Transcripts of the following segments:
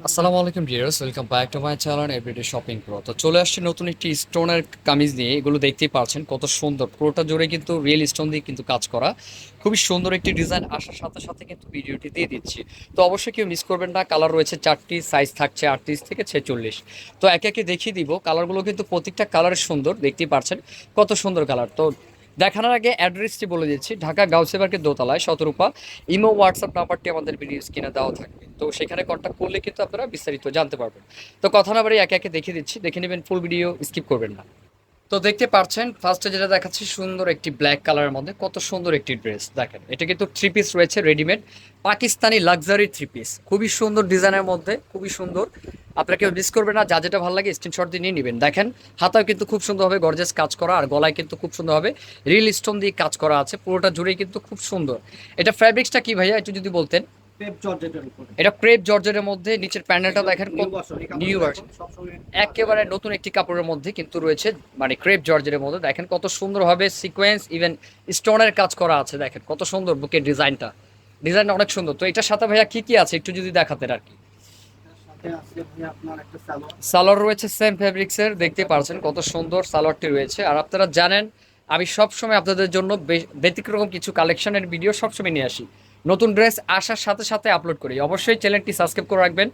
আসসালামু আলাইকুম dears welcome back to my channel everyday shopping pro তো চলে আসছে নতুন একটি স্টোনের কামিজ নিয়ে, এগুলো দেখতেই পারছেন কত সুন্দর। পুরোটা জুড়ে কিন্তু রিয়েল স্টোন দিয়ে কিন্তু কাজ করা। খুবই সুন্দর একটি ডিজাইন আসার সাথে সাথে কিন্তু ভিডিওটি দিয়ে দিচ্ছি। তো অবশ্যই কেউ মিস করবেন না কালার রয়েছে চারটি সাইজ থাকছে আটত্রিশ থেকে ছেচল্লিশ। তো একে একে দেখিয়ে দিব কালারগুলো কিন্তু প্রত্যেকটা কালার সুন্দর, দেখতেই পারছেন কত সুন্দর কালার তো দেখানোর আগে অ্যাড্রেসটি বলে দিচ্ছি, ঢাকা গাউসেবার্গের দোতলায়, শতরূপা। ইমো হোয়াটসঅ্যাপ নাম্বারটি আমাদের ভিডিও স্ক্রিনে দেওয়া থাকবে। তো সেখানে কন্ট্যাক্ট করলে কিন্তু আপনারা বিস্তারিত জানতে পারবেন। তো কথা না বাড়ি একে একে দেখিয়ে দিচ্ছি, দেখে নেবেন ফুল ভিডিও স্কিপ করবেন না। তো দেখতে পাচ্ছেন ফার্স্টে যেটা দেখাচ্ছি, সুন্দর একটি ব্ল্যাক কালারের মধ্যে, কত সুন্দর একটি ড্রেস দেখেন। এটা কিন্তু থ্রি পিস রয়েছে readymade Pakistani luxury three piece খুবই সুন্দর ডিজাইনের মধ্যে, খুবই সুন্দর। আপনারা কেউ মিস করবেন না, যা যেটা ভালো লাগে স্ক্রিনশট দিয়ে নিয়ে নেবেন। দেখেন, হাতাও কিন্তু খুব সুন্দরভাবে গর্জেস কাজ করা, আর গলায় কিন্তু খুব সুন্দরভাবে রিল স্টোন দিয়ে কাজ করা আছে, পুরোটা জুড়েই কিন্তু খুব সুন্দর। এটা ফ্যাব্রিক্সটা কি ভাইয়া, একটু যদি বলতেন। এটা ক্রেপ জর্জের মধ্যে নিচের প্যানেলটা দেখেন নিউ ভার্সন একেবারে নতুন একটি কাপড়ের মধ্যে কিন্তু রয়েছে মানে ক্রেপ জর্জের মধ্যে। দেখেন কত সুন্দরভাবে সিকোয়েন্স ইভেন স্টোনের কাজ করা আছে দেখেন কত সুন্দর বুকের ডিজাইনটা। ডিজাইনটা অনেক সুন্দর। তো এটার সাথে ভাইয়া কি কি আছে? একটু যদি দেখাতেন আর কি। সালোয়ার। রয়েছে সেম ফেব্রিক্সের দেখতে পারছেন কত সুন্দর সালোয়ারটি রয়েছে। আর আপনারা জানেন আমি সবসময় আপনাদের জন্য ব্যতিক্রম কিছু কালেকশনের ভিডিও সবসময় নিয়ে আসি। নতুন ড্রেস আসার সাথে সাথে আপলোড করি। অবশ্যই চ্যানেলটি সাবস্ক্রাইব করে রাখবেন,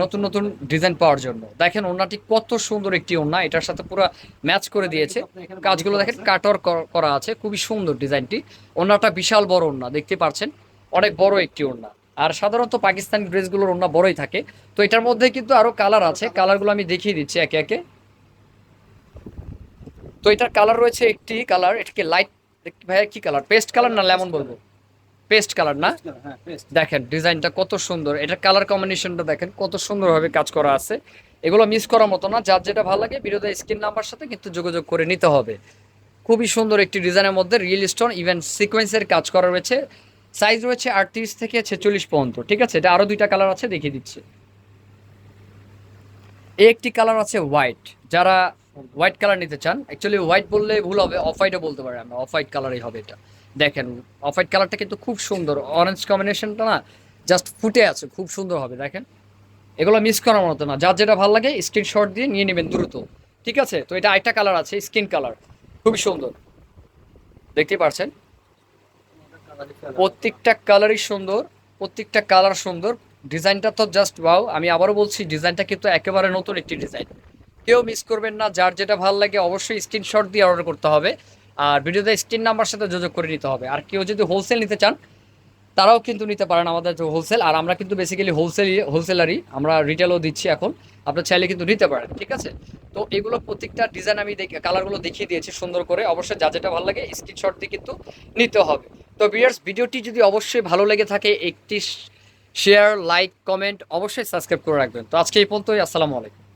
নতুন নতুন ডিজাইন পাওয়ার জন্য। দেখেন ওনাটি কত সুন্দর একটি ওনা এটার সাথে পুরো ম্যাচ করে দিয়েছে। কাজগুলো দেখেন কাটর করা আছে, খুবই সুন্দর ডিজাইনটি ওনাটা বিশাল বড় ওনা দেখতে পাচ্ছেন? অনেক বড় একটি ওনা আর সাধারণত পাকিস্তানি ড্রেসগুলোর ওনা বড়ই থাকে। তো এটার মধ্যে কিন্তু আরও কালার আছে। কালারগুলো আমি দেখিয়ে দিচ্ছি একে একে। তো এটার কালার রয়েছে একটি কালার এটাকে লাইট ভাইয়া, কি কালার পেস্ট কালার না লেমন বলব? পেস্ট কালার না? হ্যাঁ দেখেন ডিজাইনটা কত সুন্দর। এটা কালার কম্বিনেশনটা দেখেন কত সুন্দরভাবে কাজ করা আছে। এগুলো মিস করার মতো না যার যেটা ভালো লাগে বিরোধী স্ক্রিন নাম্বার সাথে কিন্তু যোগাযোগ করে নিতে হবে। খুবই সুন্দর একটি ডিজাইনের মধ্যে রিয়েল স্টোন ইভেন সিকোয়েন্সের কাজ করা রয়েছে। সাইজ রয়েছে আটত্রিশ থেকে ছেচল্লিশ পর্যন্ত ঠিক আছে? এটা আরও দুইটা কালার আছে দেখিয়ে দিচ্ছে। এই একটি কালার আছে হোয়াইট যারা হোয়াইট কালার নিতে চান। অ্যাকচুয়ালি হোয়াইট বললে ভুল হবে অফ হোয়াইটও বলতে পারি আমরা। অফ হোয়াইট কালারই হবে এটা। দেখেন অফ হোয়াইট কালারটা কিন্তু খুব সুন্দর। অরেঞ্জ কম্বিনেশনটা না জাস্ট ফুটে আছে, খুব সুন্দর হবে, দেখেন। এগুলো মিস করার মতো না। যার যেটা ভালো লাগে স্ক্রিনশট দিয়ে নিয়ে নেবেন দ্রুত। ঠিক আছে? তো এটা আরেকটা কালার আছে স্কিন কালার খুবই সুন্দর। দেখতে পারছেন? প্রত্যেকটা কালারই সুন্দর, প্রত্যেকটা কালার সুন্দর। ডিজাইনটা তো জাস্ট ওয়াও আমি আবারও বলছি ডিজাইনটা কিন্তু একেবারে নতুন একটি ডিজাইন কেউ মিস করবেন না, যার যেটা ভালো লাগে অবশ্যই স্ক্রিনশট দিয়ে অর্ডার করতে হবে। আর ভিডিওতে স্ক্রিন নাম্বার সাথে যোগাযোগ করে নিতে হবে। আর কেউ যদি হোলসেল নিতে চান, তারাও কিন্তু নিতে পারেন আমাদের হোলসেল আর আমরা কিন্তু বেসিক্যালি হোলসেল হোলসেলারই আমরা রিটেলও দিচ্ছি এখন। আপনার চাইলে কিন্তু নিতে পারেন, ঠিক আছে? তো এগুলো প্রত্যেকটা ডিজাইন আমি দেখে কালারগুলো দেখিয়ে দিয়েছি সুন্দর করে। অবশ্যই যা যেটা ভালো লাগে স্ক্রিনশট দিয়ে কিন্তু নিতে হবে। তো বিয়ার্স ভিডিওটি যদি অবশ্যই ভালো লেগে থাকে, একটি শেয়ার লাইক কমেন্ট অবশ্যই সাবস্ক্রাইব করে রাখবেন। তো আজকে এই পর্যন্তই। আসসালামু আলাইকুম।